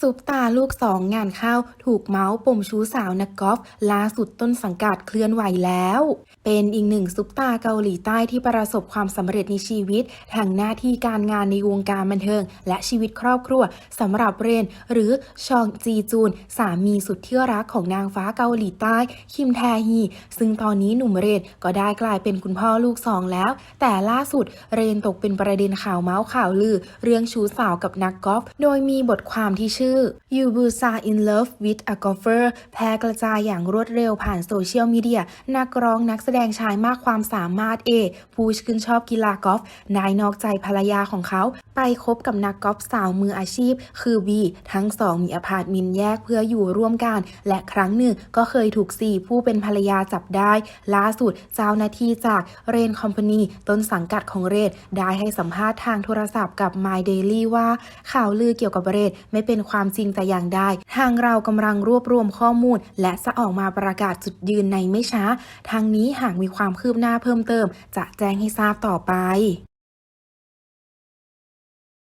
ซุปตาลูกสองงานเข้าถูกเมาส์ปมชู้สาวนักกอล์ฟล่าสุดต้นสังกัดเคลื่อนไหวแล้ว เป็นอีกหนึ่งซุปตาเกาหลีใต้ที่ประสบความสำเร็จในชีวิตทั้งหน้าที่การงานในวงการบันเทิง และชีวิตครอบครัวสำหรับเรน หรือชองจีจูน สามีสุดที่รักของนางฟ้าเกาหลีใต้ คิมแทฮี ซึ่งตอนนี้หนุ่มเรนก็ได้กลายเป็นคุณพ่อลูกสองแล้ว แต่ล่าสุดเรนตกเป็นประเด็นข่าวเมาส์ข่าวลือ เรื่องชู้สาวกับนักกอล์ฟโดยมีบทความที่ชื่อ You b u s a in Love with a Golfer แพร่กระจายอย่างรวดเร็วผ่านโซเชียลมีเดีย นักร้องนักแสดงชายมากความสามารถเอผู้ชื่นชอบกีฬากอล์ฟนายนอกใจภรรยาของเขา ไปคบกับนักกอล์ฟสาวมืออาชีพ คือบีทั้งสองมีอพาร์ตเมนต์แยกเพื่ออยู่ร่วมกัน และครั้งหนึ่งก็เคยถูกสี่ผู้เป็นภรรยาจับได้ล่าสุดเจ้าหน้าที่จากเรนคอมพานีต้นสังกัดของเรนได้ให้สัมภาษณ์ทางโทรศัพท์กับ My Daily ว่าข่าวลือเกี่ยวกับเรนไม่เป็นความจริงแต่อย่างใดทางเรากำลังรวบรวมข้อมูล และจะออกมาประกาศจุดยืนในไม่ช้า ทางนี้หากมีความคืบหน้าเพิ่มเติม จะแจ้งให้ทราบต่อไป